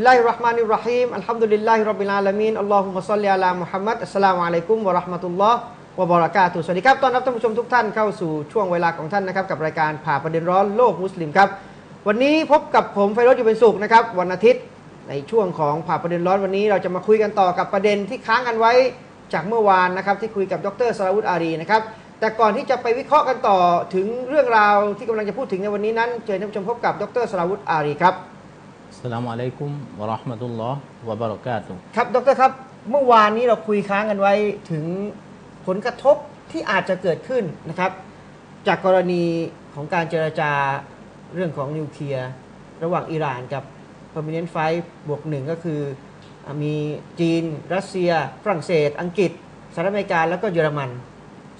บิลลาฮิราะห์มานิราะฮีมอัลฮัมดุลิลลาฮิรับบิลอาลามีนอัลลอฮุมะซัลลิอัลามุฮัมมัดอัสสลามุอะลัยกุมวะราะห์มะตุลลอฮ์วะบะเราะกาตุสวัสดีครับต้อนรับท่านผู้ชมทุกท่านเข้าสู่ช่วงเวลาของท่านนะครับกับรายการผ่าประเด็นร้อนโลกมุสลิมครับ วันนี้พบกับผมไฟรดอยู่เป็นสุขนะครับวันอาทิตย์ในช่วงของผ่าประเด็นร้อนวันนี้ เราจะมาคุยกันต่อกับประเด็นที่ค้างกันไว้จากเมื่อวานนะครับที่คุยกับดรสราวุฒิอารีนะครับแต่ก่อนที่จะไปวิเคราะห์กันต่อถึงเรื่องราวที่กำลังจะพูดถึงในวันนี้นั้นเชิญท่านผู้ชมพบกับดรสราวุฒิอารีครับ สลามอะลัยกุมวะราะห์มะตุลลอฮ์วะบะเราะกาตุครับดรครับเมื่อวานนี้เราคุยค้างกันไว้ถึงผลกระทบที่อาจจะเกิดขึ้นนะครับ จากกรณีของการเจรจาเรื่องของนิวเคลียร์ระหว่างอิหร่านกับ Permanent Five บวกหนึ่งก็คือมีจีน รัสเซีย ฝรั่งเศส อังกฤษสหรัฐอเมริกาแล้วก็เยอรมัน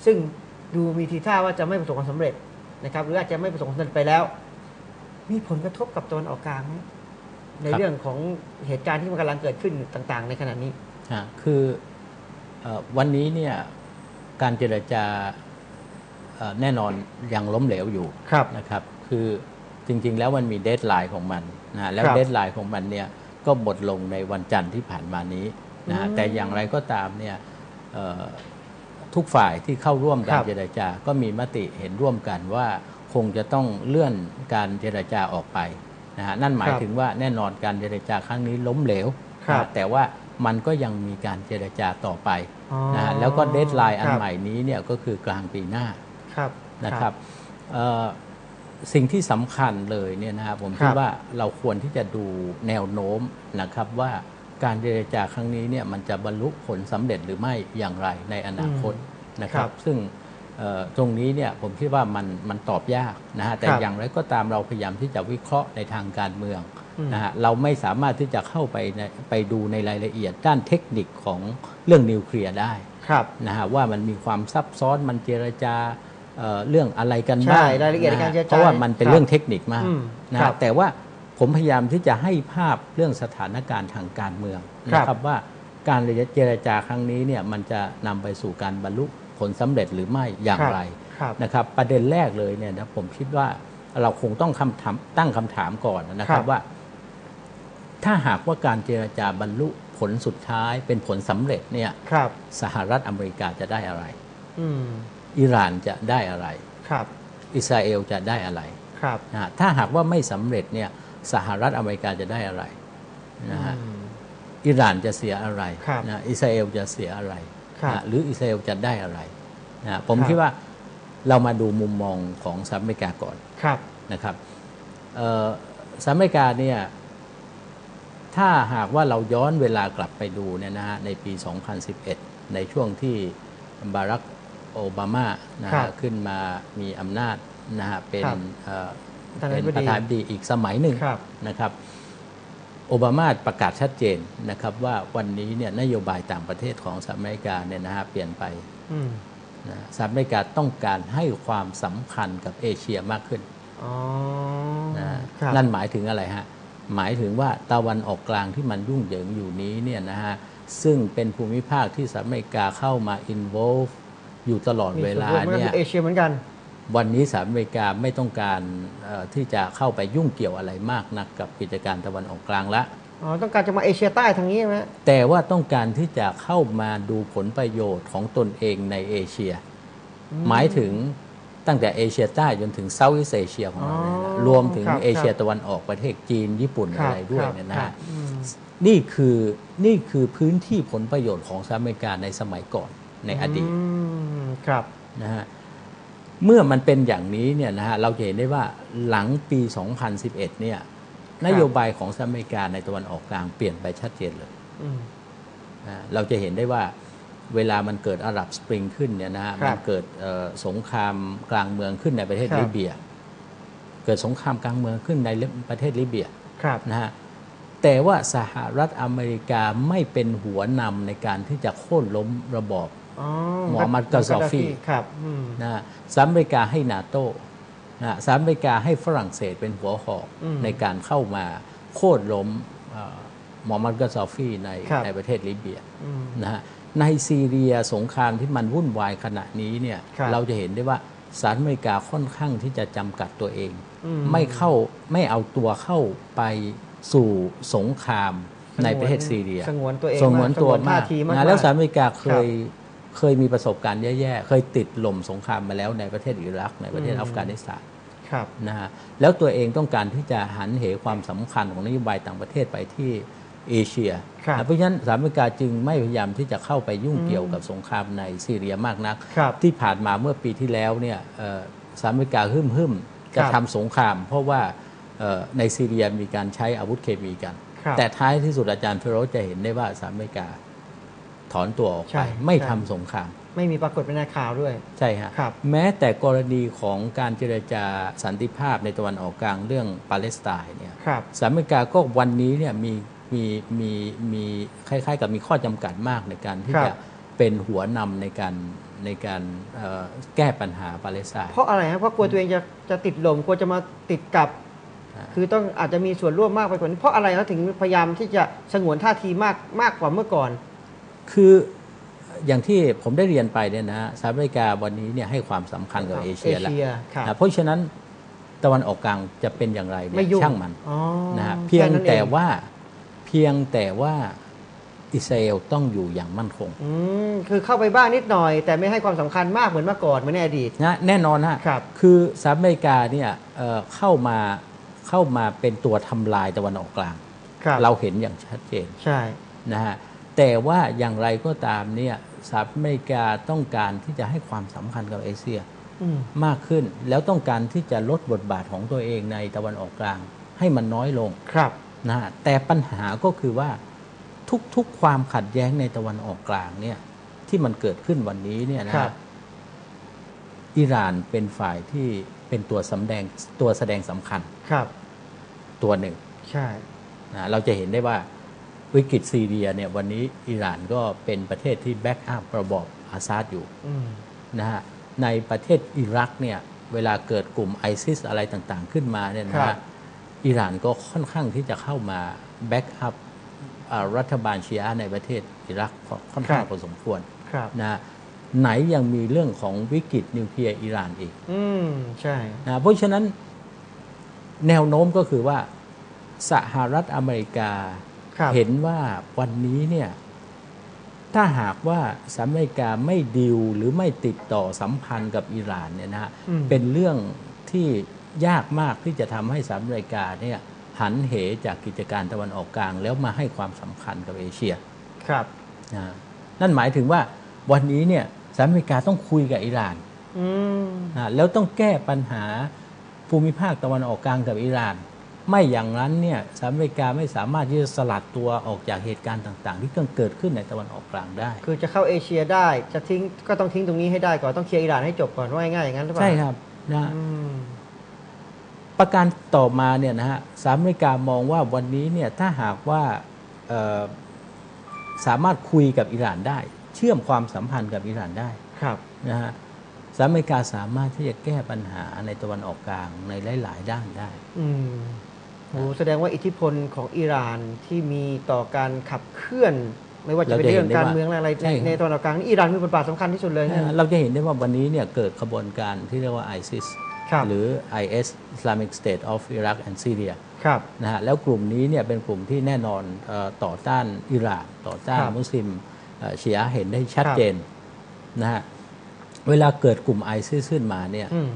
ซึ่งดูมีทีท่าว่าจะไม่ประสบความสำเร็จนะครับ หรืออาจจะไม่ประสบความสำเร็จไปแล้ว มีผลกระทบกับตะวันออกกลางไหม ในเรื่องของเหตุการณ์ที่มันกำลังเกิดขึ้นต่างๆ ในขณะนี้ฮะคือเอ่อวันนี้เนี่ยการเจรจาเอ่อแน่นอนยังล้มเหลวอยู่ครับนะครับ คือจริงๆ แล้วมันมีเดทไลน์ของมันนะแล้วครับเดทไลน์ของมันเนี่ยก็หมดลงในวันจันทร์ที่ผ่านมานี้นะฮะอืมแต่อย่างไรก็ตามเนี่ยเอ่อทุกฝ่ายที่เข้าร่วมกาครรับเจรจาก็มีมติเห็นร่วมกันว่าคงจะต้องเลื่อนการเจรจาออกไป นะฮะนั่นหมายครับถึงว่าแน่นอนการเจรจาครั้งนี้ล้มเหลวครับนะแต่ว่ามันก็ยังมีการเจรจาต่อไปอ๋อนะฮะแล้วก็เดทไลน์อันครับใหม่นี้เนี่ยก็คือกลางปีหน้าครับนะครับเอ่อสิ่งที่สำคัญเลยเนี่ยนะครับผมคคิรัดบว่าเราควรที่จะดูแนวโน้มนะครับว่าการเจรจาครั้งนี้เนี่ยมันจะบรรลุผลสำเร็จหรือไม่อย่างไรในอนาคตนะครัครับบซึ่งเอ่อ ตรงนี้เนี่ยผมคิดว่ามันมันตอบยากนะฮะแต่ครับอย่างไรก็ตามเราพยายามที่จะวิเคราะห์ในทางการเมืองอืมนะฮะเราไม่สามารถที่จะเข้าไปในไปดูในรายละเอียดด้านเทคนิคของเรื่องนิวเคลียร์ได้ครับนะฮะว่ามันมีความซับซ้อนมันเจรจาเอ่อเรื่องอะไรกันใช่บ้างรายละเอียดในการนฮเจรจาเพราะว่ามันเป็นครับเรื่องเทคนิคมากอืมนะครัฮะบแต่ว่าผมพยายามที่จะให้ภาพเรื่องสถานการณ์ทางการเมืองครับนะครับว่าการเจรจาครั้งนี้เนี่ยมันจะนำไปสู่การบรรลุ ผลสำเร็จหรือไม่อย่างไรครับนะครับ ประเด็นแรกเลยเนี่ยนะผมคิดว่าเราคงต้องคำถามตั้งคำถามก่อนนะคครัรับบว่า ถ้าหากว่าการเจรจาบรรลุผลสุดท้ายเป็นผลสำเร็จเนี่ยครับสหรัฐอเมริกาจะได้อะไรอืมอิหร่านจะได้อะไรครับ อิสราเอลจะได้อะไรครับนะฮะถ้าหากว่าไม่สำเร็จเนี่ยสหรัฐอเมริกาจะได้อะไรนะฮะอืมอิหร่านจะเสียอะไรครับนะอิสราเอลจะเสียอะไรครับ นะหรืออิสราเอลจะได้อะไรนะผมครับคิดว่าเรามาดูมุมมองของสหรัฐอเมริกาก่อนครับนะครับเอ่อสหรัฐอเมริกาเนี่ยถ้าหากว่าเราย้อนเวลากลับไปดูเนี่ยนะฮะในปี 2011 ในช่วงที่บารักโอบามานะครัฮะบขึ้นมามีอำนาจนะฮะเป็นครับเอ่อประธานาเป็ธินบดีประธานาธิบดีอีกสมัยหนึ่งครับนะครับ โอบามาประกาศชัดเจนนะครับว่าวันนี้เนี่ยนโยบายต่างประเทศของสหรัฐอเมริกาเนี่ยนะฮะเปลี่ยนไปอืมนะสหรัฐอเมริกาต้องการให้ความสำคัญกับเอเชียมากขึ้นอ๋อนะครับนั่นหมายถึงอะไรฮะ หมายถึงว่าตะวันออกกลางที่มันยุ่งเหยิงอยู่นี้เนี่ยนะฮะซึ่งเป็นภูมิภาคที่สหรัฐอเมริกาเข้ามา involve อยู่ตลอดมีเวส่วนลาร่วมเหมือนเนี่กัยบเอเชียเหมือนกัน วันนี้สหรัฐอเมริกาไม่ต้องการเอ่อที่จะเข้าไปยุ่งเกี่ยวอะไรมากนักกับกิจการตะวันออกกลางละอ๋อต้องการจะมาเอเชียใต้ทางนี้ใช่ไหมแต่ว่าต้องการที่จะเข้ามาดูผลประโยชน์ของตนเองในเอเชีย หมายถึงตั้งแต่เอเชียใต้จนถึงเซาท์อีสเอเชียของเราเนี่ยนะอ๋อรวมถึงครับเอเชียครับตะวันออกประเทศจีนญี่ปุ่นครัอะไรด้วยครับเนี่ยนะครัฮะบอืมนี่คือนี่คือพื้นที่ผลประโยชน์ของสหรัฐอเมริกาในสมัยก่อนในอดีตอืมครับนะฮะ เมื่อมันเป็นอย่างนี้เนี่ยนะฮะเราจะเห็นได้ว่าหลังปี 2011 เนี่ยนโยบายของสหรัฐอเมริกาในตะวันออกกลางเปลี่ยนไปชัดเจนเลยอืมนะเราจะเห็นได้ว่าเวลามันเกิดอาหรับสปริงขึ้นเนี่ยนะฮะครับมันเกิดเอ่อสงครามกลางเมืองขึ้นในประเทศครับลิเบีย เกิดสงครามกลางเมืองขึ้นในประเทศลิเบียครับนะฮะแต่ว่าสหรัฐอเมริกาไม่เป็นหัวนำในการที่จะโค่นล้มระบอบอ๋อ หมอมัดกาซอฟีครับอืมนะฮะสหรัฐอเมริกาให้นาโต้นะฮะสหรัฐอเมริกาให้ฝรั่งเศสเป็นหัวหอกอืมในการเข้ามาโค่นล้มเอ่อหมอมัดกาซอฟีในครับในประเทศลิเบียอืมนะฮะในซีเรียสงครามที่มันวุ่นวายขณะนี้เนี่ยครับเราจะเห็นได้ว่าสหรัฐอเมริกาค่อนข้างที่จะจำกัดตัวเองอืมไม่เข้าไม่เอาตัวเข้าไปสู่สงครามในประเทศซีเรียสงวนตัวเองสงวนตัวสงมากท่ทีมากนะแล้วสหรัฐอเมริกาเคครับย เคยมีประสบการณ์แย่ๆ เคยติดลมสงครามมาแล้วในประเทศอิรัก ในประเทศอืมอัฟกานิสถานครับนะฮะแล้วตัวเองต้องการที่จะหันเหความสำคัญของนโยบายต่างประเทศไปที่เอเชียครับนะเพราะฉะนั้นสหรัฐอเมริกาจึงไม่พยายามที่จะเข้าไปยุ่งเกี่ยวกับสงครามในซีเรียมากนักครับที่ผ่านมาเมื่อปีที่แล้วเนี่ยเอ่อสหรัฐอเมริกาหึ่มหึมๆจะครับทำสงคราม เพราะว่าเอ่อในซีเรียมีการใช้อาวุธเคมีกันครับแต่ท้ายที่สุดอาจารย์เฟโรสจะเห็นได้ว่าสหรัฐอเมริกา ถอนตัวออกใช่ ไปไม่ใช่ทำสงคราม ไม่มีปรากฏเป็นในข่าวด้วย ใช่ฮะครับ แม้แต่กรณีของการเจรจาสันติภาพในตะวันออกกลางเรื่องปาเลสไตน์เนี่ยครับ สหรัฐอเมริกาก็วันนี้เนี่ยมีมีมีมีคล้ายๆ กับมีข้อจำกัดมากในการที่ครับ จะเป็นหัวนำในการในการเอ่อแก้ปัญหาปาเลสไตน์ เพราะอะไรครับเพราะกลัวตัวเองจะจะติดลมกลัวจะมาติดกับ อ่า คือต้องอาจจะมีส่วนร่วมมากไปกว่านี้เพราะอะไรเขาถึงพยายามที่จะสงวนท่าทีมากมากกว่าเมื่อก่อน คืออย่างที่ผมได้เรียนไปเนี่ยนะฮะสหรัฐอเมริกาวันนี้เนี่ยให้ความสำคัญกับเอเชียแล้วเอเชียครับนะเพราะฉะนั้นตะวันออกกลางจะเป็นอย่างไรเนี่ไม่ยยุ่งช่างมันอ๋อนะฮะเพียงค่นั้นอแต่ว่าเพียงแต่ว่าอิสราเอลต้องอยู่อย่างมั่นคงอืมคือเข้าไปบ้างนิดหน่อย แต่ไม่ให้ความสำคัญมากเหมือนเมื่อก่อนเหมือนในอดีตนะแน่นอนฮะครับคือสหรัฐอเมริกาเนี่ยเอ่อเข้ามาเข้ามาเป็นตัวทำลายตะวันออกกลางครับเราเห็นอย่างชัดเจนใช่นะฮะ แต่ว่าอย่างไรก็ตามเนี่ยสหรัฐอเมริกาต้องการที่จะให้ความสำคัญกับเอเชียอืมมากขึ้นแล้วต้องการที่จะลดบทบาทของตัวเองในตะวันออกกลาง ให้มันน้อยลงครับนะฮะแต่ปัญหาก็คือว่าทุกๆความขัดแย้งในตะวันออกกลางเนี่ยที่มันเกิดขึ้นวันนี้เนี่ยนะครัฮะบอิหร่านเป็นฝ่ายที่เป็นตัวสำแดงตัวแสดงสำคัญครับ ตัวหนึ่งใช่นะเราจะเห็นได้ว่า วิกฤตซีเรียเนี่ยวันนี้อิหร่านก็เป็นประเทศที่แบ็กอัพระบอบอาซาดอยู่อืมนะฮะในประเทศอิรักเนี่ยเวลาเกิดกลุ่มไอซิสอะไรต่างๆ ขึ้นมาเนี่ยนะครัฮะบอิหร่านก็ค่อนข้างที่จะเข้ามาแบ็กอัพรัฐบาลชีอะห์ในประเทศอิรักค่อนข้างพอสมควรครับนะฮะไหนยังมีเรื่องของวิกฤตนิวเคลียร์อิหร่านอีก อืมใช่นะเพราะฉะนั้นแนวโน้มก็คือว่าสหรัฐอเมริกาครับ เห็นว่าวันนี้เนี่ยถ้าหากว่าสหรัฐอเมริกาไม่ดิวหรือไม่ติดต่อสัมพันธ์กับอิหร่านเนี่ยนะฮะอืมเป็นเรื่องที่ยากมากที่จะทำให้สหรัฐอเมริกาเนี่ยหันเหจากกิจการตะวันออกกลาง แล้วมาให้ความสำคัญกับเอเชียครับนะนั่นหมายถึงว่าวันนี้เนี่ยสหรัฐอเมริกาต้องคุยกับอิหร่านอืมนะแล้วต้องแก้ปัญหาภูมิภาคตะวันออกกลางกับอิหร่าน ไม่อย่างนั้นเนี่ยสหรัฐอเมริกาไม่สามารถที่จะสลัดตัวออกจากเหตุการณ์ต่าง ๆ ที่เกิดขึ้นในตะวันออกกลางได้ คือจะเข้าเอเชียได้จะทิ้งก็ต้องทิ้งตรงนี้ให้ได้ก่อนต้องเคลียร์อิหร่านให้จบก่อนว่าง่ายๆอย่างนั้นหรือเปล่าใช่ครับนะอืมประการต่อมาเนี่ยนะฮะสหรัฐอเมริกามองว่าวันนี้เนี่ยถ้าหากว่าเอ่อสามารถคุยกับอิหร่านได้ เชื่อมความสัมพันธ์กับอิหร่านได้ครับนะฮะสหรัฐอเมริกาสามารถที่จะแก้ปัญหาในตะวันออกกลางในหลาย ๆ ด้านได้อืม โหแสดงว่าอิทธิพลของอิหร่านที่มีต่อการขับเคลื่อน ไม่ว่าจะเป็นเราจะเห็เรื่อนงได้การว่าเมืองอะไรใช่ครับในตะวันออกกลางนี่อิหร่านมีบทบาทสำคัญที่สุดเลยนะเราจะเห็นได้ว่าวันนี้เนี่ยเกิดขบวนการที่เรียกว่า ISIS ครับหรือ IS Islamic State of Iraq and Syria ครับนะฮะแล้วกลุ่มนี้เนี่ยเป็นกลุ่มที่แน่นอนเออต่อต้านอิหร่านต่อต้านครับมุสลิมเอ่อชีอะห์เห็นได้ชัดครับเจนนะฮะเวลาเกิดกลุ่มไอซิสขึ้นมาเนี่ยอืม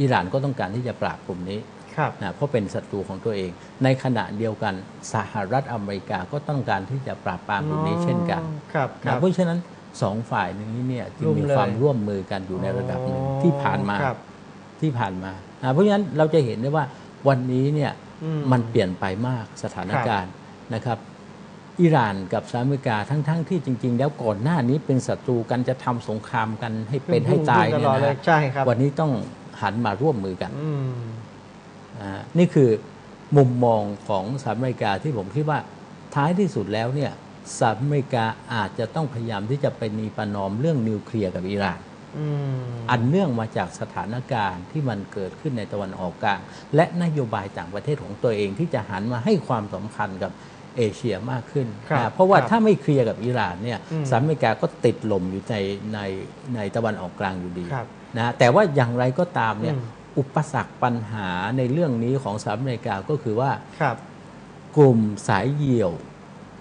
อิหร่านก็ต้องการที่จะปราบกลุ่มนี้ครับ นะเพราะเป็นศัตรูของตัวเอง ในขณะเดียวกันสหรัฐอเมริกาก็ต้องการที่จะปราบปรามกลุ่มนี้เช่นกันอ๋อครับคนะรับเพราะฉะนั้นสองฝ่ายนี้เนี่ยจึงร่วมมีเลยความร่วมมือกันอยู่ในระดับหนึ่งอ๋อที่ผ่านมาครับที่ผ่านมานะเพราะฉะนั้นเราจะเห็นได้ว่าวันนี้เนี่ยอืมมันเปลี่ยนไปมากสถานการณ์นะครับอิหร่านกับสหรัฐอเมริกาทั้งๆทที่จริง ๆ แล้วก่อนหน้านี้เป็นศัตรูกันจะทำสงครามกันให้เป็นให้ตายตเนี่ยลอดนะเลยฮะใช่ครับวันนี้ต้องหันมาร่วมมือกันอืมอ่า นี่คือมุมมองของสหรัฐอเมริกาที่ผมคิดว่าท้ายที่สุดแล้วเนี่ยสหรัฐอเมริกาอาจจะต้องพยายามที่จะไปนีประนอมเรื่องนิวเคลียร์กับอิหร่านอืมอันเนื่องมาจากสถานการณ์ที่มันเกิดขึ้นในตะวันออกกลาง และนโยบายต่างประเทศของตัวเองที่จะหันมาให้ความสำคัญกับเอเชียมากขึ้นครับนะเพราะว่าครับถ้าไม่เคลียร์กับอิหร่านเนี่ยอืมสหรัฐอเมริกาก็ติดลมอยู่ในในในตะวันออกกลางอยู่ดีครับนะแต่ว่าอย่างไรก็ตามเนี่ย อืมอุปสรรคปัญหาในเรื่องนี้ของสหรัฐอเมริกาก็คือว่าครับกลุ่มสายเหี่ยว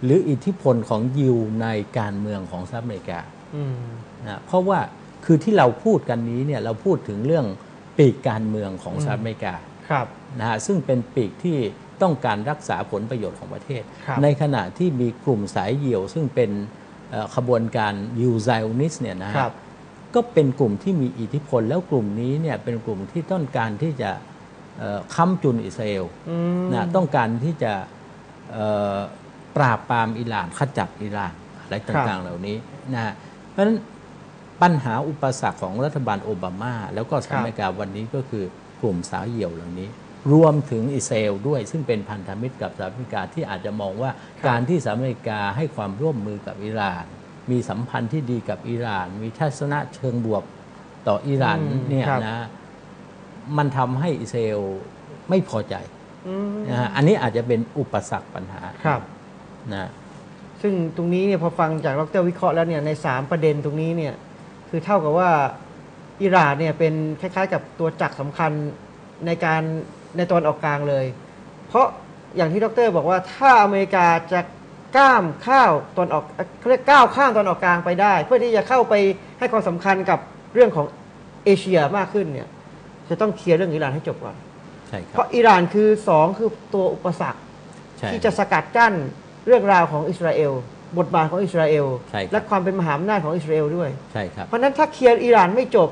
หรืออิทธิพลของยิวในการเมืองของสหรัฐอเมริกาอืมนะเพราะว่าคือที่เราพูดกันนี้เนี่ยเราพูดถึงเรื่องปีกการเมืองของสหรัฐอเมริกาครับนะฮะซึ่งเป็นปีกที่ต้องการรักษาผลประโยชน์ของประเทศครับในขณะที่มีกลุ่มสายเหี่ยว ซึ่งเป็นเอ่อขบวนการยูไซอนิสเนี่ยนะฮะครับ ก็เป็นกลุ่มที่มีอิทธิพล แล้วกลุ่มนี้เนี่ยเป็นกลุ่มที่ต้องการที่จะเอ่อค้ำจุนอิสราเอลอืมนะต้องการที่จะเอ่อปราบปรามอิหร่านขจัดอิหร่านอะไรต่างๆเหล่านี้นะฮะเพราะฉะนั้นปัญหาอุปสรรคของรัฐบาลโอบามา แล้วก็สหรัฐอเมริกาวันนี้ก็คือกลุ่มสาวเหี่ยวเหล่านี้ รวมถึงอิสราเอลด้วย ซึ่งเป็นพันธมิตรกับสหรัฐอเมริกาที่อาจจะมองว่าครับการที่สหรัฐอเมริกาให้ความร่วมมือกับอิหร่าน มีสัมพันธ์ที่ดีกับอิหร่าน มีทัศนะเชิงบวกต่ออิหร่านอืมเนี่ยครับนะมันทำให้อิสราเอลไม่พอใจอืมนะฮะอันนี้อาจจะเป็นอุปสรรคปัญหาครับนะซึ่งตรงนี้เนี่ยพอฟังจากดรวิเคราะห์แล้วเนี่ยใน 3 ประเด็นตรงนี้เนี่ยคือเท่ากับว่าอิหร่านเนี่ยเป็นคล้ายๆ กับตัวจักรสำคัญในการในตอนออกกลางเลย เพราะอย่างที่ดรบอกว่าถ้าอเมริกาจะ ก้ามข้าวตอนออกเอ่อเขาเรียกก้าวข้ามตอนออกกลางไปได้ เพื่อที่จะเข้าไปให้ความสำคัญกับเรื่องของเอเชียมากขึ้นเนี่ยจะต้องเคลียร์เรื่องอิหร่านให้จบก่อนใช่คเพรับราะอิหร่านคือสองคือตัวอุปสรรคใช่ที่จะสกัดกั้นเรื่องราวของอิสราเอลบทบาทของอิสราเอลใช่ครับและความเป็นมหาอำนาจของอิสราเอลด้วยใช่ครับเพราะฉะนั้นถ้าเคลียร์อิหร่านไม่จบ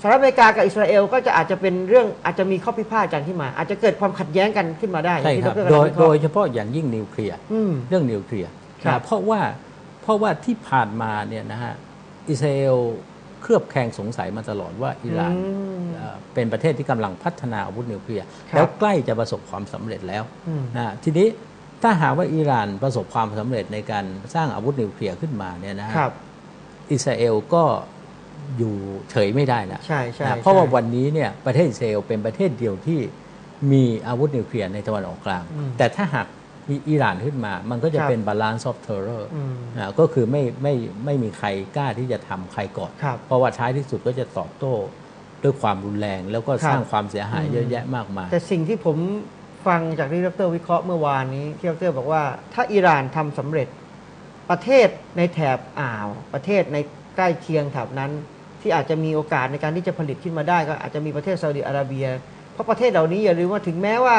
สหรัฐอเมริกากับอิสราเอลก็จะอาจจะเป็นเรื่องอาจจะมีข้อพิพาทกันขึ้นมา อาจจะเกิดความขัดแย้งกันขึ้นมาได้ใช่ที่ครับดรกำโดลังยวิเคโดราะยห์เฉพาะอย่างยิ่งนิวเคลียร์อืมเรื่องนิวเคลียร์ครับนะเพราะว่าเพราะว่าที่ผ่านมาเนี่ยนะฮะอิสราเอลเคลือบแคลงสงสัยมาตลอดว่าอิหร่านอืมเอ่อเป็นประเทศที่กำลังพัฒนาอาวุธนิวเคลียร์ครับแล้วใกล้จะประสบความสำเร็จแล้วอืมนะทีนี้ถ้าหากว่าอิหร่านประสบความสำเร็จในการสร้างอาวุธนิวเคลียร์ขึ้นมาเนี่ยนะฮะครับอิสราเอลก็ อยู่เฉยไม่ได้นะใช่ใช่นะเพราะว่าใช่วันนี้เนี่ยประเทศอิสราเอลเป็นประเทศเดียวที่มีอาวุธนิวเคลียร์ในตะวันออกกลางอืมแต่ถ้าหากมีอิหร่านขึ้นมา มันก็จะครับเป็นบาลานซ์ออฟเทอร์เรอร์อืมก็คือไม่ไม่ไม่มีใครกล้าที่จะทำใครก่อนครับเพราะว่าท้ายที่สุดก็จะตอบโต้ด้วยความรุนแรง แล้วก็ครับสร้างความเสียหายอืมเยอะแยะมากมาย แต่สิ่งที่ผมฟังจากที่ดรวิเคราะห์เมื่อวานนี้ที่ดรบอกว่า ถ้าอิหร่านทำสำเร็จประเทศในแถบอ่าว ประเทศในใก ล้เคียงแถบนั้นที่อาจจะมีโอกาสในการที่จะผลิตขึ้นมาได้ ก็อาจจะมีประเทศซาอุดิอาระเบีย เพราะประเทศเหล่านี้อย่าลืมว่าถึงแม้ว่า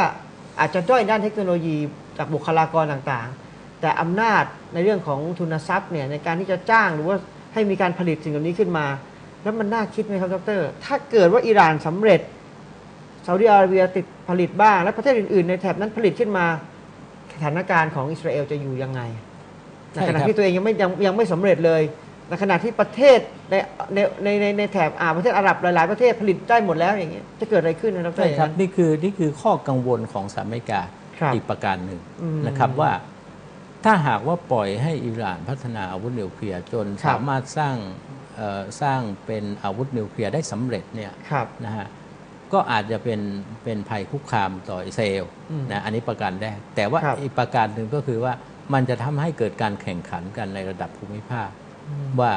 อาจจะด้อยด้านเทคโนโลยีจากบุคลากรต่างๆ แต่อำนาจในเรื่องของทุนทรัพย์เนี่ยในการที่จะจ้างหรือว่าให้มีการผลิตสิ่งเหล่านี้ขึ้นมา แล้วมันน่าคิดไหมครับดร ถ้าเกิดว่าอิหร่านสำเร็จซาอุดิอาระเบียติดผลิตบ้าง และประเทศอื่นๆ ในแถบนั้นผลิตขึ้นมา สถานการณ์ของอิสราเอลจะอยู่ยังไงในขณะที่ตัวเองยังไม่ยังยังไม่สำเร็จเลย ในขณะที่ประเทศในในในในในแถบอ่าวประเทศอาหรับหลาย ๆ ประเทศผลิตได้หมดแล้วอย่างเงี้ยจะเกิดอะไรขึ้นนะครับใช่ครับอย่างนั้นนี่คือนี่คือข้อกังวลของสหรัฐอเมริกาครับอีกประการหนึ่งอืมนะครับว่าถ้าหากว่าปล่อยให้อิหร่านพัฒนาอาวุธนิวเคลียร์จนครับสามารถสร้างเอ่อสร้างเป็นอาวุธนิวเคลียร์ได้สำเร็จเนี่ยครับนะฮะก็อาจจะเป็นเป็นภัยคุกคามต่ออิสราเอลอืมนะอันนี้ประการแรกแต่ว่าครับอีกประการหนึ่งก็คือว่ามันจะทำให้เกิดการแข่งขันกันในระดับภูมิภาค ว่า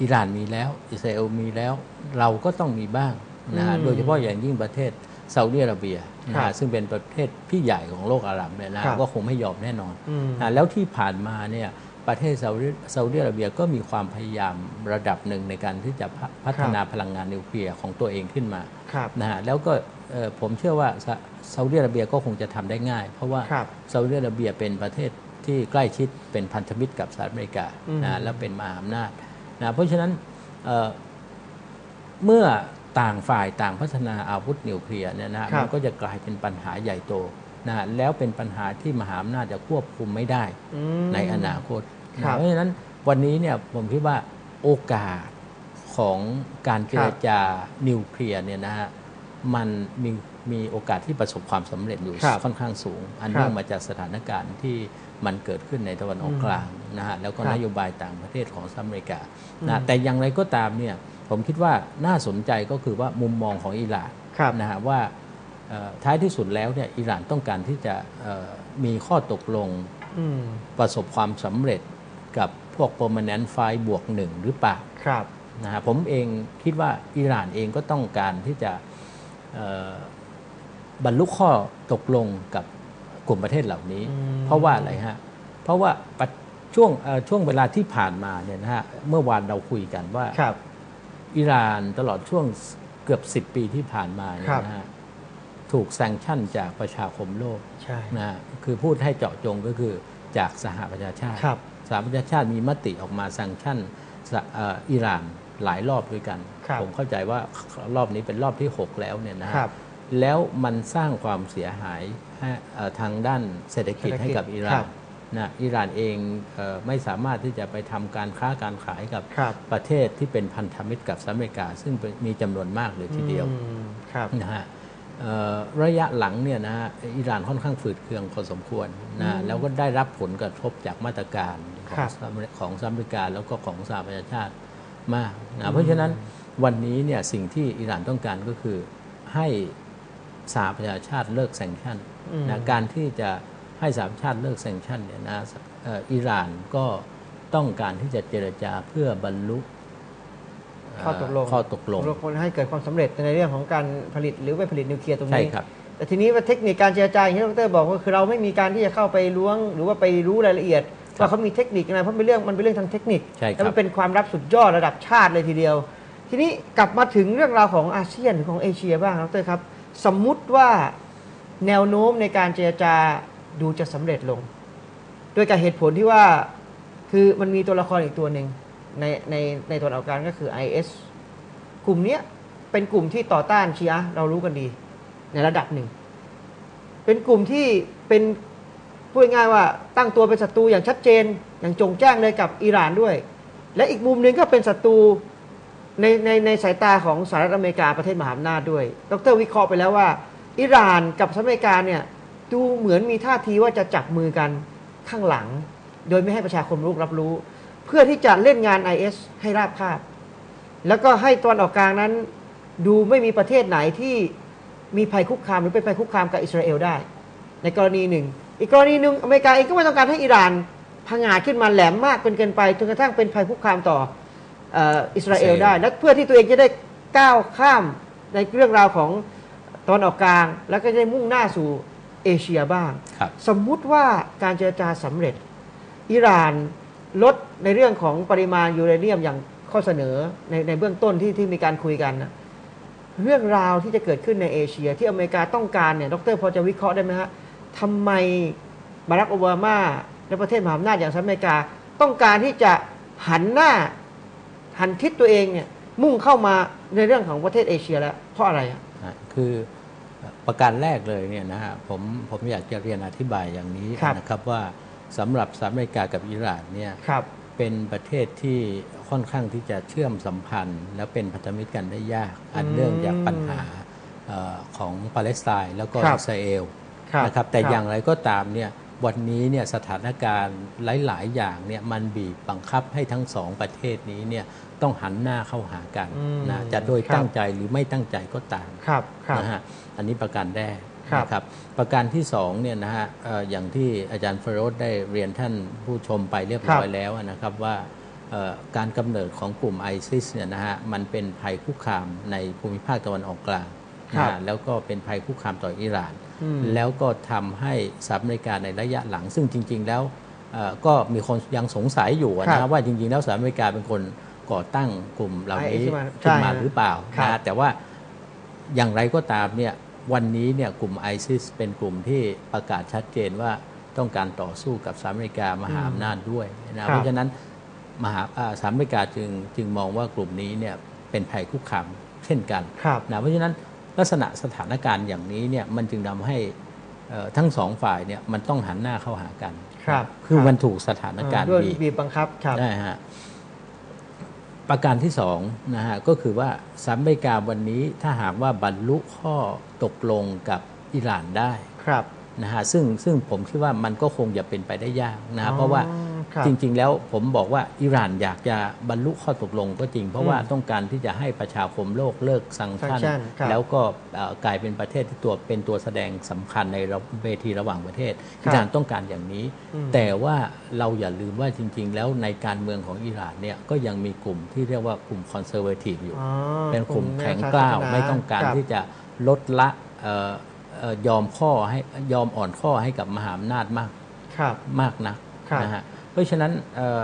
อิหร่านมีแล้ว อิสราเอลมีแล้ว เราก็ต้องมีบ้างนะฮะอืมโดยเฉพาะอย่างยิ่งประเทศซาอุดิอาระเบียนะครัฮะบซึ่งเป็นประเทศพี่ใหญ่ของโลกอาหรับเนี่ยนะครัฮะบก็คงไม่ยอมแน่นอนอืมอ่าแล้วที่ผ่านมาเนี่ยประเทศซาอุดิซาอุดิอาระเบียก็มีความพยายามระดับหนึ่งในการที่จะพัพัฒนาพลังงานนิวเคลียร์ของตัวเองขึ้นมาครับนะฮะแล้วก็เอ่อผมเชื่อว่าซาซาอุดิอาระเบียก็คงจะทำได้ง่าย เพราะว่าครับซาอุดิอาระเบียเป็นประเทศ ที่ใกล้ชิดเป็นพันธมิตรกับสหรัฐอเมริกาอืมนะและเป็นมหาอำนาจนะเพราะฉะนั้นเอ่อเมื่อต่างฝ่ายต่างพัฒนาอาวุธนิวเคลียร์เนี่ยนะฮะครับมันก็จะกลายเป็นปัญหาใหญ่โตนะฮะแล้วเป็นปัญหาที่มหาอำนาจจะควบคุมไม่ได้อืมในอนาคตครันะบเพราะฉะนั้นวันนี้เนี่ยผมคิดว่าโอกาสของการเจรจานิวเคลียร์เนี่ยนะฮะมันมี มีโอกาสที่ประสบความสำเร็จอยู่ครับค่อนข้างสูง อันครับเนื่องมาจากสถานการณ์ที่มันเกิดขึ้นในตะวันออกกลางนะฮะแล้วก็ครับนโยบายต่างประเทศของสหรัฐอเมริกาอืนะมแต่อย่างไรก็ตามเนี่ยผมคิดว่าน่าสนใจก็คือว่ามุมมองของอิหร่านครับนะฮะว่าเอ่อท้ายที่สุดแล้วเนี่ยอิหร่านต้องการที่จะเอ่อมีข้อตกลงอืมประสบความสำเร็จกับพวก permanent f i บวกหนึ่งหรือเปล่าครับนะฮะผมเองคิดว่าอิหร่านเองก็ต้องการที่จะเอ่อ บรรลุข้อตกลงกับกลุ่มประเทศเหล่านี้อืมเพราะว่าอะไรฮะเพราะว่าปัจช่วงเอ่อช่วงเวลาที่ผ่านมาเนี่ยนะฮะเมื่อวานเราคุยกันว่าครับอิหร่านตลอดช่วงเกือบ 10 ปีที่ผ่านมาเนี่ครัยบนะฮะถูกแซงชั่นจากประชาคมโลกใช่นะฮะคือพูดให้เจาะจงก็คือจากสหประชาชาติครับสหประชาชาติมีมติออกมาแซงชั่นสะเอ่ออิหร่านหลายรอบด้วยกันครับผมเข้าใจว่ารอบนี้เป็นรอบที่ 6 แล้วเนี่ยนะฮะครับ แล้วมันสร้างความเสียหายให้เอ่อทางด้านเศรษฐกิจเศรษฐกิจให้กับอิหคร่ารันบนะอิหร่านเองเออไม่สามารถที่จะไปทำการค้าการขายกับครับประเทศที่เป็นพันธมิตรกับสหรัฐอเมริกา ซึ่งเป็นมีจำนวนมากเลยทีเดียวอืมครับนะฮะเอ่อระยะหลังเนี่ยนะฮะอิหร่านค่อนข้างฝืดเคืองพอสมควรนะฮะแล้วก็ได้รับผลกระทบจากมาตรการขอครังบสหรัฐของสหรัฐอเมริกาแล้วก็ของสหประชาชาติมากนะเพราะฉะนั้นวันนี้เนี่ยสิ่งที่อิหร่านต้องการก็คือให้ สหประชาชาติเลิกแซงชั่นอืมนะการที่จะให้สหประชาชาติเลิกแซงชั่นเนี่ยนะเอ่ออิหร่านก็ต้องการที่จะเจรจาเพื่อบรรลุเข้อตกลงข้อตกลงคนให้เกิดความสำเร็จในเรื่องของการผลิตหรือไปผลิตนิวเคลียร์ตรงใช่นี้ครับแต่ทีนี้ว่าเทคนิคการเจรจาอย่างที่ดรบอกก็คือเราไม่มีการที่จะเข้าไปล้วง หรือว่าไปรู้รายละเอียดครับว่าเขามีเทคนิคอะไรเพราะเป็นเรื่องมันเป็นเรื่องทางเทคนิคใช่ครับแล้วมันเป็นความลับสุดยอดระดับชาติเลยทีเดียว ทีนี้กลับมาถึงเรื่องราวของอาเซียนหรือของเอเชียบ้างดรครับ สมมุติว่าแนวโน้มในการเจรจาดูจะสำเร็จลงโดยการเหตุผลที่ว่าคือมันมีตัวละครอีกตัวหนึ่งในในในตอนออกการก็คือ IS กลุ่มเนี้ยเป็นกลุ่มที่ต่อต้านชีอะห์เรารู้กันดี ในระดับหนึ่ง เป็นกลุ่มที่เป็นพูดง่ายว่าตั้งตัวเป็นศัตรูอย่างชัดเจน อย่างจงแจ้งเลยกับอิหร่านด้วย และอีกมุมหนึ่งก็เป็นศัตรู ในในในสายตาของสหรัฐอเมริกาประเทศมหาอำนาจด้วย ดรวิเคราะห์ไปแล้วว่า อิหร่านกับสหรัฐอเมริกาเนี่ยดูเหมือนมีท่าทีว่าจะจับมือกันข้างหลัง โดยไม่ให้ประชาคมโลกรับรู้ เพื่อที่จะเล่นงาน IS ให้ราบคาบ แล้วก็ให้ตอนออกกลางนั้น ดูไม่มีประเทศไหนที่มีภัยคุกคามหรือเป็นภัยคุกคามกับอิสราเอลได้ ในกรณีหนึ่ง อีกกรณีหนึ่งอเมริกาเองก็ไม่ต้องการให้อิหร่านพังงาดขึ้นมาแหลมมากเกินเกินไปจนกระทั่งเป็นภัยคุกคามต่อ อ่ออิสราเอลได้ และเพื่อที่ตัวเองจะได้ก้าวข้ามในเรื่องราวของตอนออกกลาง แล้วก็จะได้มุ่งหน้าสู่เอเชียบ้างครับสมมุติว่าการเจรจาสำเร็จ อิหร่านลดในเรื่องของปริมาณยูเรเนียมอย่างข้อเสนอในในเบื้องต้นที่ที่มีการคุยกันนะเรื่องราวที่จะเกิดขึ้นในเอเชีย ที่อเมริกาต้องการเนี่ยดรพอจะวิเคราะห์ได้ไหมฮะทำไมบารักโอบามาและประเทศมหาอำนาจอย่างสหรัฐอเมริกา ต้องการที่จะหันหน้า หันทิศตัวเองเนี่ยมุ่งเข้ามาในเรื่องของประเทศเอเชียแล้ว เพราะอะไรอะอะคือประการแรกเลยเนี่ยนะฮะผมผมอยากจะเรียนอธิบายอย่างนี้นะครับว่าสำหรับสหรัฐอเมริกากับอิหร่านเนี่ยครับเป็นประเทศที่ค่อนข้างที่จะเชื่อมสัมพันธ์ และเป็นพันธมิตรกันได้ยาก อันเนื่องจากปัญหาเอ่อของปาเลสไตน์แล้วก็ครับอิสราเอลครับนะครับแต่ครับอย่างไรก็ตามเนี่ย วันนี้เนี่ยสถานการณ์หลาย ๆ อย่างเนี่ยมันบีบบังคับให้ทั้งสองประเทศนี้เนี่ยต้องหันหน้าเข้าหากันอืมนะจะโดยครับตั้งใจหรือไม่ตั้งใจก็ตามครับครับนะฮะอันนี้ประการแรกครับนะครับประการที่สองเนี่ยนะฮะเอ่ออย่างที่อาจารย์เฟโรสได้เรียนท่านผู้ชมไปเรียบร้อยแล้วนะครับว่าเอ่อการกำเนิดของกลุ่มไอซิสเนี่ยนะฮะมันเป็นภัยคุกคามในภูมิภาคตะวันออกกลางครันะบฮะแล้วก็เป็นภัยคุกคามต่ออิหร่านอืม แล้วก็ทำให้สหรัฐอเมริกาในระยะหลัง ซึ่งจริง ๆ แล้วเอ่อก็มีคนยังสงสัยอยู่อะครันะบว่าจริง ๆ แล้วสหรัฐอเมริกาเป็นคนก่อตั้งกลุ่มเหล่านี้ IS ขึ้นมาใช่หรือเปล่าครับนะฮะแต่ว่าอย่างไรก็ตามเนี่ยวันนี้เนี่ยกลุ่มไอซิสเป็นกลุ่มที่ประกาศชัดเจนว่าต้องการต่อสู้กับสหรัฐอเมริกามหาอำนาจด้วยนะเพราะฉะนั้นมหาอ่าสหรัฐอเมริกาจึงจึงมองว่ากลุ่มนี้เนี่ยเป็นภัยคุกคามเช่นกันครับนะเพราะฉะนั้น ลักษณะสถานการณ์อย่างนี้เนี่ยมันจึงทำให้เอ่อทั้งสองฝ่ายเนี่ยมันต้องหันหน้าเข้าหากัน ครับ คือครับมันถูกสถานการณ์ด้วยบีบบีบบังคับครับได้ฮะประการที่สองนะฮะก็คือว่าสหรัฐอเมริกาวันนี้ถ้าหากว่าบรรลุข้อตกลงกับอิหร่านได้ครับนะฮะซึ่งซึ่งผมคิดว่ามันก็คงจะเป็นไปได้ยากนะฮะอ๋อเพราะว่าครับ จริง ๆ แล้วผมบอกว่าอิหร่านอยากจะบรรลุข้อตกลงก็จริง เพราะว่าอืมต้องการที่จะให้ประชาคมโลกเลิกสังชั่น sanction ครับแล้วก็เอ่อกลายเป็นประเทศที่ตัวเป็นตัวแสดงสำคัญในระเวทีระหว่างประเทศครับอิหร่านต้องการอย่างนี้อืมแต่ว่าเราอย่าลืมว่าจริง ๆ แล้วในการเมืองของอิหร่านเนี่ยก็ยังมีกลุ่มที่เรียกว่ากลุ่มคอนเซอร์เวทีฟอยู่อ๋อเป็นกลุ่มกลุ่มแข็งแนวกล้าวศาสนาไม่ต้องการครับที่จะลดละเอ่อเอ่อยอมข้อให้ยอมอ่อนข้อให้กับมหาอำนาจมากครับมากนะครับนะฮะ เพราะฉะนั้นเอ่อ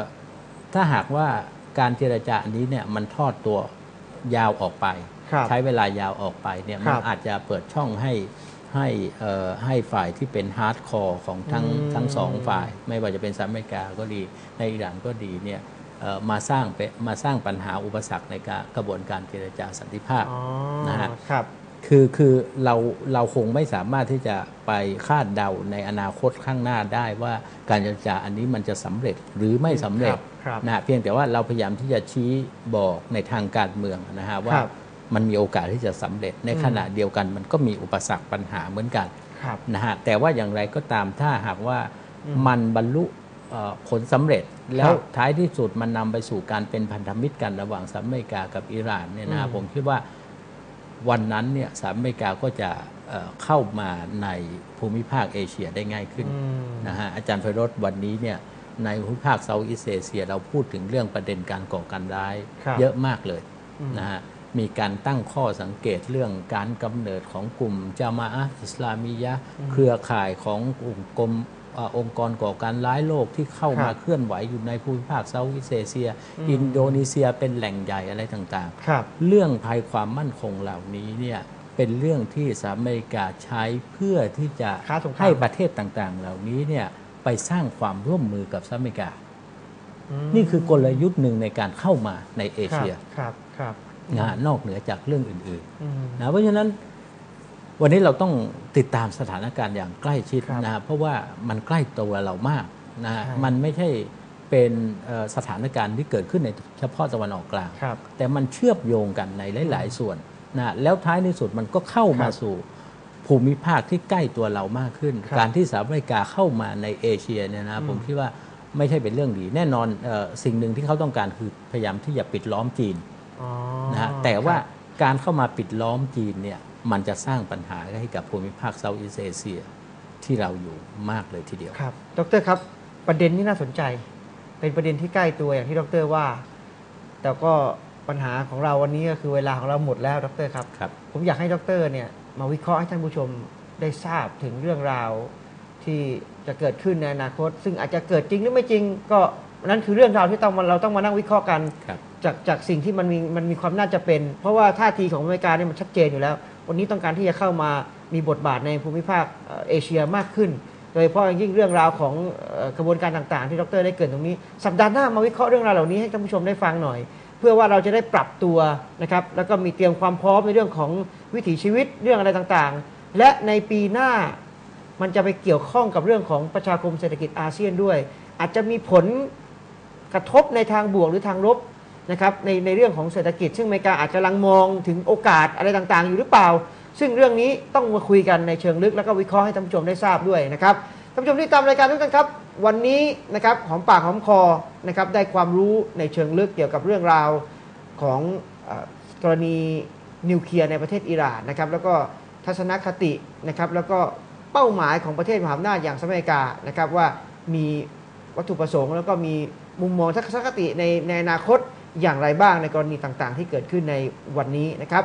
ถ้าหากว่าการเจรจาอันนี้เนี่ยมันทอดตัวยาวออกไปครับใช้เวลายาวออกไปเนี่ยคมัรันบอาจจะเปิดช่องให้ให้เอ่อให้ฝ่ายที่เป็นฮาร์ดคอร์ของทั้งอืมทั้งสองฝ่าย ไม่ว่าจะเป็นสหรัฐอเมริกาก็ดีในอิหร่านก็ดีเนี่ยเอ่อมาสร้างเป็นมาสร้างปัญหาอุปสรรคในการกระบวนการเจรจาสันติภาพอ๋อนะฮะ ครับคือคือเราเราคงไม่สามารถที่จะไปคาดเดาในอนาคตข้างหน้าได้ว่าการเจรจาอันนี้มันจะสำเร็จหรือไม่สำเร็จครับครับนะฮะเพียงแต่ว่าเราพยายามที่จะชี้บอกในทางการเมืองนะฮะว่าครับมันมีโอกาสที่จะสำเร็จในขณะเดียวกันมันก็มีอุปสรรคปัญหาเหมือนกันครับนะฮะแต่ว่าอย่างไรก็ตามถ้าหากว่าอืมมันบรรลุเอ่อผลสำเร็จแล้ครัวบท้ายที่สุดมันนำไปสู่การเป็นพันธมิตรกันระหว่างสหรัฐอเมริกากับอิหร่านเนี่ยนะฮะอืมผมคิดว่า วันนั้นเนี่ยสหรัฐอเมริกาก็จะเอ่อเข้ามาในภูมิภาคเอเชียได้ง่ายขึ้นอืมนะฮะอาจารย์ไพโรธวันนี้เนี่ยในภูมิภาคเซาท์อีสเอเชียเราพูดถึงเรื่องประเด็นการก่อการร้ายครับเยอะมากเลยอืมนะฮะมีการตั้งข้อสังเกตเรื่องการกำเนิดของกลุ่มจามาอะห์อิสลามียะห์เครือข่ายของกลุ่มกรมเอ่อองค์กรก่อการร้ายโลกที่เข้ามาครับเคลื่อนไหวอยู่ในภูมิภาคเซาท์อีสเอเชียอืมอินโดนีเซียเป็นแหล่งใหญ่อะไรต่างครับๆเรื่องภัยความมั่นคงเหล่านี้เนี่ยเป็นเรื่องที่สหรัฐอเมริกาใช้เพื่อที่จะค้าสงครามให้ประเทศต่างๆ เหล่านี้เนี่ยไปสร้างความร่วมมือกับสหรัฐอเมริกาอืมนี่คือกลยุทธ์หนึ่งในการเข้ามาในเอเชียครับครับนะฮะนอกเหนือจากเรื่องอื่นอืมๆนะเพราะฉะนั้น วันนี้เราต้องติดตามสถานการณ์อย่างใกล้ชิดครับนะฮะเพราะว่ามันใกล้ตัวเรามากนะฮะใช่มันไม่ใช่เป็นเอ่อสถานการณ์ที่เกิดขึ้นในเฉพาะตะวันออกกลางครับแต่มันเชื่อมโยงกันในหลาย ๆ ส่วนนะแล้วท้ายในสุดมันก็เข้ามาครับสู่ภูมิภาคที่ใกล้ตัวเรามากขึ้นครับการที่สหรัฐอเมริกาเข้ามาในเอเชียเนี่ยนะอืมผมคิดว่าไม่ใช่เป็นเรื่องดี แน่นอนเออสิ่งหนึ่งที่เขาต้องการคือพยายามที่จะปิดล้อมจีนอ๋อนะฮะแต่ว่าครับ การเข้ามาปิดล้อมจีนเนี่ยมันจะสร้างปัญหาให้กับภูมิภาคเซาท์อีสเอเชียที่เราอยู่มากเลยทีเดียวครับ ดรครับ ประเด็นนี้น่าสนใจ เป็นประเด็นที่ใกล้ตัวอย่างที่ดรว่า แต่ก็ปัญหาของเราวันนี้ก็คือเวลาของเราหมดแล้วดรครับครับผมอยากให้ดรเนี่ยมาวิเคราะห์ให้ท่านผู้ชมได้ทราบถึงเรื่องราวที่จะเกิดขึ้นในอนาคต ซึ่งอาจจะเกิดจริงหรือไม่จริงก็ นั่นคือเรื่องราวที่ต้องมาเราต้องมานั่งวิเคราะห์กันครับจากจากสิ่งที่มันมีมันมีความน่าจะเป็น เพราะว่าท่าทีของอเมริกาเนี่ยมันชัดเจนอยู่แล้ว วันนี้ต้องการที่จะเข้ามามีบทบาทในภูมิภาคเอ่อเอเชียมากขึ้น โดยเฉพาะอย่างยิ่งเรื่องราวของเอ่อกระบวนการต่างๆ ที่ดรได้เกรินตรงนี้ สัปดาห์หน้ามาวิเคราะห์เรื่องราวเหล่านี้ให้ท่านผู้ชมได้ฟังหน่อย เพื่อว่าเราจะได้ปรับตัวนะครับแล้วก็มีเตรียมความพร้อมในเรื่องของวิถีชีวิตเรื่องอะไรต่างๆ และในปีหน้ามันจะไปเกี่ยวข้องกับเรื่องของประชาคมเศรษฐกิจอาเซียนด้วย อาจจะมีผล กระทบในทางบวกหรือทางลบนะครับในในเรื่องของเศรษฐกิจ ซึ่งอเมริกาอาจจะลังมองถึงโอกาสอะไรต่างๆ อยู่หรือเปล่า ซึ่งเรื่องนี้ต้องมาคุยกันในเชิงลึก แล้วก็วิเคราะห์ให้ท่านผู้ชมได้ทราบด้วยนะครับท่านผู้ชมที่ตามรายการทุกท่านครับ วันนี้นะครับหอมปากหอมคอนะครับได้ความรู้ในเชิงลึกเกี่ยวกับเรื่องราวของอกรณีนิวเคลียร์ในประเทศอิหร่านนะครับแล้วก็ทัศนคตินะครับแล้วก็เป้าหมายของประเทศมหาอำนาจอย่างสหรัฐอเมริกานะครับว่ามีวัตถุประสงค์แล้วก็มี มุมมองทัศนคติในในอนาคตอย่างไรบ้างในกรณีต่างๆ ที่เกิดขึ้นในวันนี้นะครับ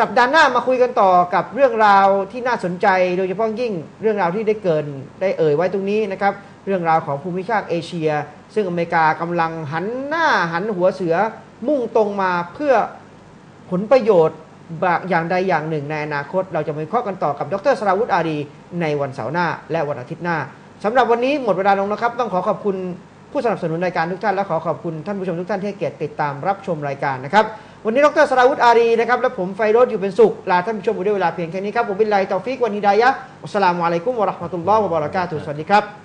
สัปดาห์หน้ามาคุยกันต่อกับเรื่องราวที่น่าสนใจ โดยเฉพาะยิ่งเรื่องราวที่ได้เกินได้เอ่ยไว้ตรงนี้นะครับ เรื่องราวของภูมิภาคเอเชีย ซึ่งอเมริกากำลังหันหน้าหันหัวเสือมุ่งตรงมาเพื่อผลประโยชน์บางอย่างใดอย่างหนึ่งในอนาคต เราจะมาคราะห์กันต่อกับดรสราวุฒิอารีในวันเสาร์หน้า และวันอาทิตย์หน้าสำหรับวันนี้หมดเวลาลงแล้วครับ ต้องขอขอบคุณ ผู้สนับสนุนรายการทุกท่านและขอขอบคุณท่านผู้ชมทุกท่านที่ให้เกียรติติดตามรับชมรายการนะครับวันนี้ดรสราวุฒิอารีนะครับและผมไฟโรดอยู่เป็นสุขลาท่านผู้ชมไปด้วยเวลาเพียงแค่นี้ครับผมบินไลตอฟิกวันฮิดายะอัสสลามุอะลัยกุมวะราะห์มะตุลลอฮ์วะบะเราะกาตุฮ์สวัสดีครับ